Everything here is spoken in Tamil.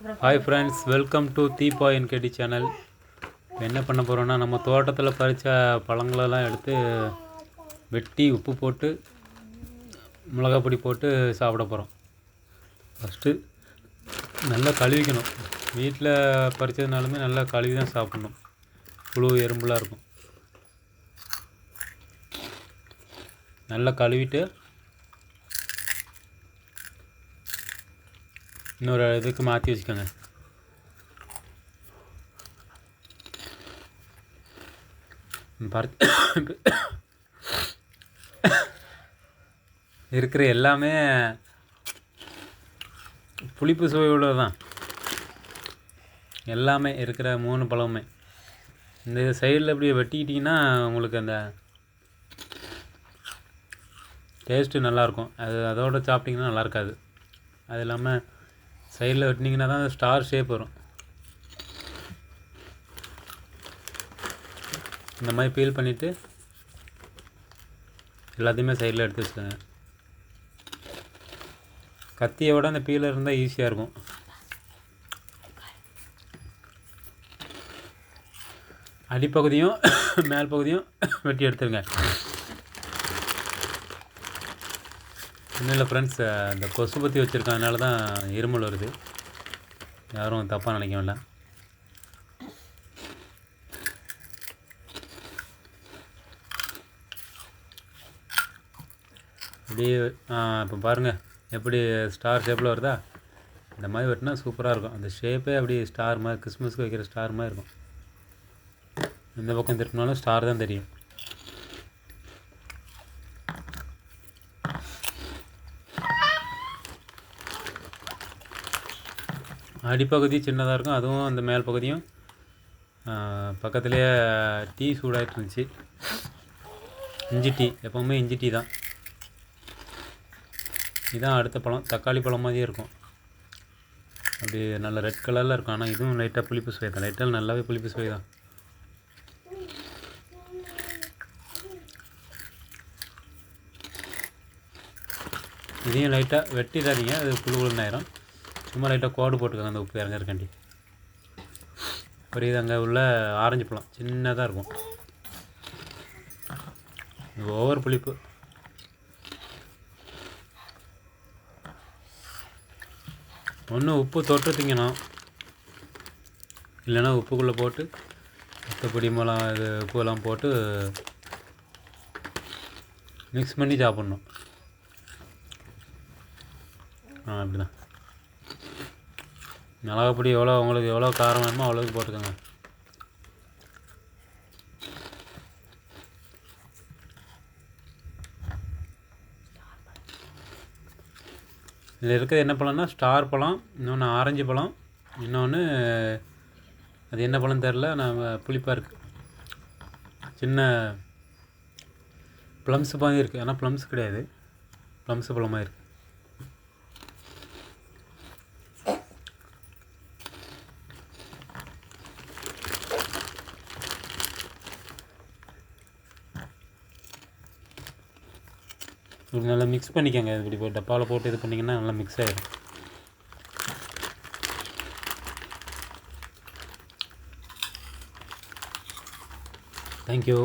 Hi friends welcome to Deepa NKT channel என்ன பண்ண போகிறோன்னா நம்ம தோட்டத்தில் பறித்த பழங்களெல்லாம் எடுத்து வெட்டி உப்பு போட்டு மிளகாய் பொடி போட்டு சாப்பிட போகிறோம் ஃபஸ்ட்டு நல்லா கழுவிக்கணும். வீட்டில் பறித்ததுனாலுமே நல்லா கழுவி தான் சாப்பிட்ணும். புழு எறும்புலாம் இருக்கும். நல்லா கழுவிட்டு இன்னொரு இதுக்கு மாற்றி வச்சுக்கோங்க பருத்தி இருக்கிற எல்லாமே புளிப்பு சுவை தான் எல்லாமே இருக்கிற மூணு பழமுமே இந்த சைடில் இப்படி வெட்டிக்கிட்டிங்கன்னா உங்களுக்கு அந்த டேஸ்ட்டு நல்லாயிருக்கும் அது அதோட சாப்பிட்டிங்கன்னா நல்லா இருக்காது அது இல்லாமல் சைடில் வெட்டினீங்கன்னா தான் ஸ்டார் ஷேப் வரும். இந்த மாதிரி பீல் பண்ணிவிட்டு எல்லாத்தையுமே சைடில் எடுத்து வச்சுக்கோங்க. கத்தியை விட அந்த பீலர் இருந்தால் ஈஸியாக இருக்கும். அடிப்பகுதியும் மேல் பகுதியும் வெட்டி எடுத்துருங்க. ஒன்றும் இல்லை ஃப்ரெண்ட்ஸ் இந்த கொசு பற்றி வச்சுருக்கனால தான் இருமல் வருது. யாரும் தப்பாக நினைக்க வேண்டாம். அப்படியே இப்போ பாருங்கள் எப்படி ஸ்டார் ஷேப்பில் வருதா? இந்த மாதிரி வெட்டினா சூப்பராக இருக்கும். அந்த ஷேப்பே அப்படி ஸ்டார் மாதிரி கிறிஸ்மஸ்க்கு வைக்கிற ஸ்டார் மாதிரி இருக்கும். எந்த பக்கம் திருப்பினாலும் ஸ்டார் தான் தெரியும். அடிப்பகுதி சின்னதாக இருக்கும். அதுவும் அந்த மேல் பகுதியும் பக்கத்துலேயே டீ சூடாகிட்டு இருந்துச்சு இஞ்சி டீ எப்போவுமே இஞ்சி டீ தான். இதுதான் அடுத்த பழம். தக்காளி பழம் மாதிரியே இருக்கும். அப்படி நல்ல ரெட் கலரில் இருக்கும். ஆனால் இதுவும் லைட்டாக புளிப்பு சுவை தான். லைட்டாக நல்லாவே புளிப்பு சுவை தான். இதையும் லைட்டாக வெட்டிடாதீங்க. அது புழு புழுன்னாயிரும் சும்மா லைட்டாக கோடு போட்டுக்கோங்க அந்த உப்பு இறங்கறக்காண்டி அப்புறம் இது அங்கே உள்ள ஆரஞ்சு பழம் சின்னதாக இருக்கும். இது ஓவர் புளிப்பு. ஒன்று உப்பு தொட்டு திங்கணும் இல்லைன்னா உப்புக்குள்ளே போட்டு மற்றபடி மிளகா இது உப்புலாம் போட்டு மிக்ஸ் பண்ணி சாப்பிட்ணும். ஆ அப்படிதான். மிளகா மிளகாப்பொடி எவ்வளோ உங்களுக்கு எவ்வளோ காரம் வேணுமோ அவ்வளோக்கு போட்டுக்கோங்க. இதில் இருக்கிறது என்ன பழம்னா ஸ்டார் பழம் இன்னொன்று ஆரஞ்சு பழம் இன்னொன்று அது என்ன பழம் தெரில நான் புளிப்பாக இருக்குது சின்ன ப்ளம்ஸ் மாதிரி இருக்குது ஆனால் ப்ளம்ஸ் கிடையாது. ப்ளம்ஸ் பழமாக இருக்குது இப்படி நல்லா மிக்ஸ் பண்ணிக்கோங்க. இப்படி போய் டப்பாவில் போட்டு இது பண்ணிங்கன்னா நல்லா மிக்ஸ் ஆகிடும் தேங்க்யூ